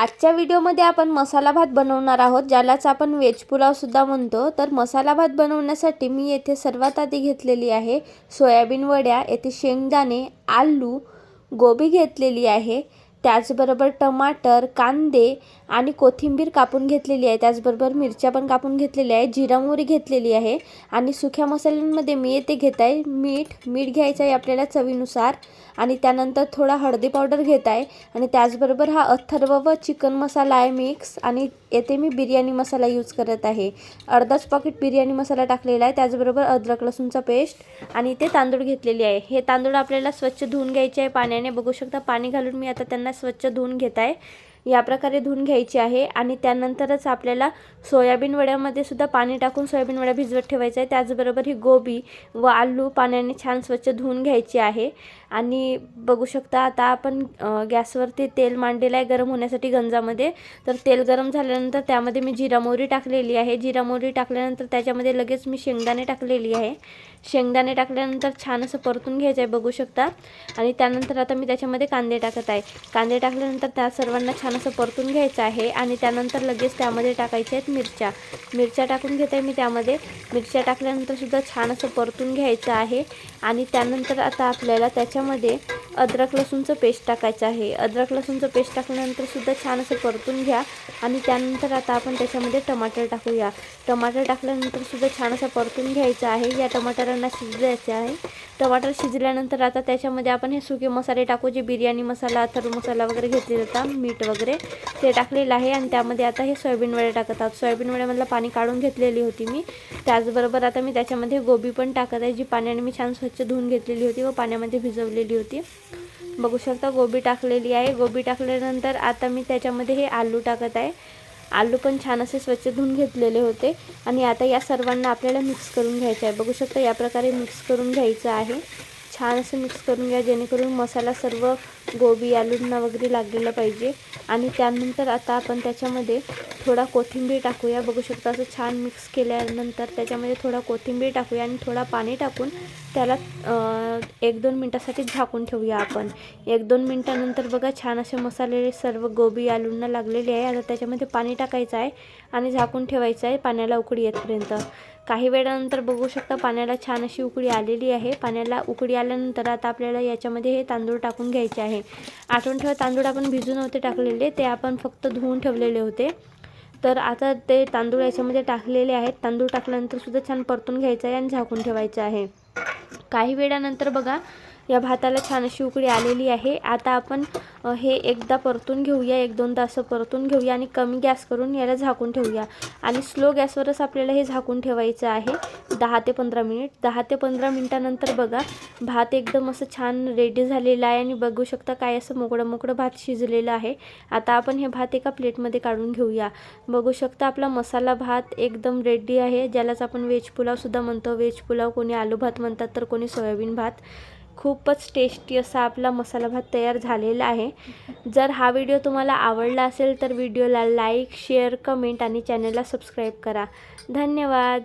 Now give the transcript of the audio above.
आजच्या व्हिडिओमध्ये आपण मसाला भात बनवणार आहोत ज्यालाच आपण वेज पुलावसुद्धा म्हणतो. तर मसाला भात बनवण्यासाठी मी येथे सर्वात आधी घेतलेली आहे सोयाबीन वड्या येथे शेंगदाणे आलू गोबी घेतलेली आहे. त्याचबरोबर टमाटर कांदे आणि कोथिंबीर कापून घेतलेली आहे. त्याचबरोबर मिरच्या पण कापून घेतलेल्या आहे. जिरा मोहरी घेतलेली आहे. आणि सुक्या मसाल्यांमध्ये मी येते घेत आहे. मीठ मीठ घ्यायचं आहे आपल्याला चवीनुसार. आणि त्यानंतर थोडा हळदी पावडर घेत आहे. आणि त्याचबरोबर हा अथर्व व चिकन मसाला आहे मिक्स. आणि येथे मी बिर्याणी मसाला यूज करत आहे. अर्धाच पॉकेट बिर्याणी मसाला टाकलेला आहे. त्याचबरोबर अद्रक लसूणचा पेस्ट आणि ते तांदूळ घेतलेले आहे. हे तांदूळ आपल्याला स्वच्छ धुवून घ्यायचे आहे. पाण्याने बघू शकता पाणी घालून मी आता त्यांना स्वच्छ धुवून घेत आहे. या प्रकारे धुवून घ्यायची आहे आणि त्यानंतरच आपल्याला सोयाबीन वड्यामध्ये सुद्धा पाणी टाकून सोयाबीन वड्या भिजवत ठेवायचं आहे त्याचबरोबर ही गोबी व आलू पाण्याने छान स्वच्छ धुवून घ्यायची आहे. आणि बघू शकता आता आपण गॅसवरती तेल मांडलेलं आहे गरम होण्यासाठी गंजामध्ये. तर तेल गरम झाल्यानंतर त्यामध्ये मी जिरा मोहरी टाकलेली आहे. जिरा मोहरी टाकल्यानंतर त्याच्यामध्ये लगेच मी शेंगदाणे टाकलेली आहे. शेंगदाणे टाकल्यानंतर छान असं परतून घ्यायचं आहे बघू शकता. आणि त्यानंतर आता मी त्याच्यामध्ये कांदे टाकत आहे. कांदे टाकल्यानंतर त्या सर्वांना छान छान असं परतून घ्यायचं आहे आणि त्यानंतर लगेच त्यामध्ये टाकायच्या आहेत मिरच्या. मिरच्या टाकून घेते मी त्यामध्ये. मिरच्या टाकल्यानंतर सुद्धा छान असं परतून घ्यायचं आहे आणि त्यानंतर आता आपल्याला त्याच्यामध्ये अद्रक लसूणचं पेस्ट टाकायचं आहे. अद्रक लसूणचं पेस्ट टाकल्यानंतर सुद्धा छान असं परतून घ्या आणि त्यानंतर आता आपण त्याच्यामध्ये टमाटर टाकूया. टमाटर टाकल्यानंतर सुद्धा छान असं परतून घ्यायचं आहे. या टमाटरांना शिजवायचं आहे. टमाटर शिजल्यानंतर आता त्याच्यामध्ये आपण हे सुके मसाले टाकू जे बिर्याणी मसाला अथर्व मसाला वगैरे घेतले जातात मीठ वगैरे ते टाकलेलं आहे. आणि त्यामध्ये आता हे सोयाबीन वडे टाकत आहोत. सोयाबीन वड्यामधलं पाणी काढून घेतलेली होती मी. त्याचबरोबर आता मी त्याच्यामध्ये गोबी पण टाकत आहे जी पाण्याने मी छान स्वच्छ धुवून घेतलेली होती व पाण्यामध्ये भिजवलेली होती. बघू शकता गोबी टाकलेली आहे. गोबी टाकल्यानंतर आता मी त्याच्यामध्ये हे आलू टाकत आहे. आलू पण छान असे स्वच्छ धुवून घेतलेले होते. आणि आता या सर्वांना आपल्याला मिक्स करून घ्यायचं आहे. बघू शकता या प्रकारे मिक्स करून घ्यायचं आहे. छान असं मिक्स करून घ्या जेणेकरून मसाला सर्व गोबी आलूंना वगैरे लागलेलं पाहिजे. आणि त्यानंतर आता आपण त्याच्यामध्ये थोडा कोथिंबीर टाकूया. बघू शकता असं छान मिक्स केल्यानंतर त्याच्यामध्ये थोडा कोथिंबीर टाकूया आणि थोडा पाणी टाकून त्याला एक दोन मिनटासाठी झाकून ठेवूया आपण. एक दोन मिनटानंतर बघा छान असे मसाले सर्व गोबी आलूंना लागलेले आहे. आता त्याच्यामध्ये पाणी टाकायचं आहे आणि झाकून ठेवायचं आहे पाण्याला उकळी येतपर्यंत. काही वेळानंतर बघू शकता पाण्याला छान अशी उकळी आलेली आहे. पाण्याला उकळी आल्यानंतर आता आपल्याला याच्यामध्ये हे तांदूळ टाकून घ्यायचे आहे. आठवण ठेवा तांदूळ आपण भिजून होते टाकलेले ते आपण फक्त धुवून ठेवलेले होते. तर आता ते तांदूळ याच्यामध्ये टाकलेले आहेत. तांदूळ टाकल्यानंतर सुद्धा छान परतून घ्यायचं आहे आणि झाकून ठेवायचं आहे. काही वेळानंतर बघा या भाताला छान अशी उकळी आलेली आहे. आता आपण हे एकदा परतून घेऊया. एक दोनदा असं परतून घेऊया आणि कमी गॅस करून याला झाकून ठेवूया. आणि स्लो गॅसवरच आपल्याला हे झाकून ठेवायचं आहे. दहा ते पंधरा मिनिट. दहा ते पंधरा मिनटानंतर बघा भात एकदम असं छान रेडी झालेला आहे आणि बघू शकता काय असं मोकळं मोकळं भात शिजलेलं आहे. आता आपण हे भात एका प्लेटमध्ये काढून घेऊया. बघू शकता आपला मसाला भात एकदम रेडी आहे. ज्यालाच आपण व्हेज पुलावसुद्धा म्हणतो. व्हेज पुलाव कोणी आलू भात म्हणतात तर कोणी सोयाबीन भात. खूपच टेस्टी असा आपला मसाला भात तयार झालेला आहे. जर हा व्हिडिओ तुम्हाला आवडला असेल तर व्हिडिओला लाईक शेअर कमेंट आणि चॅनलला सबस्क्राईब करा. धन्यवाद.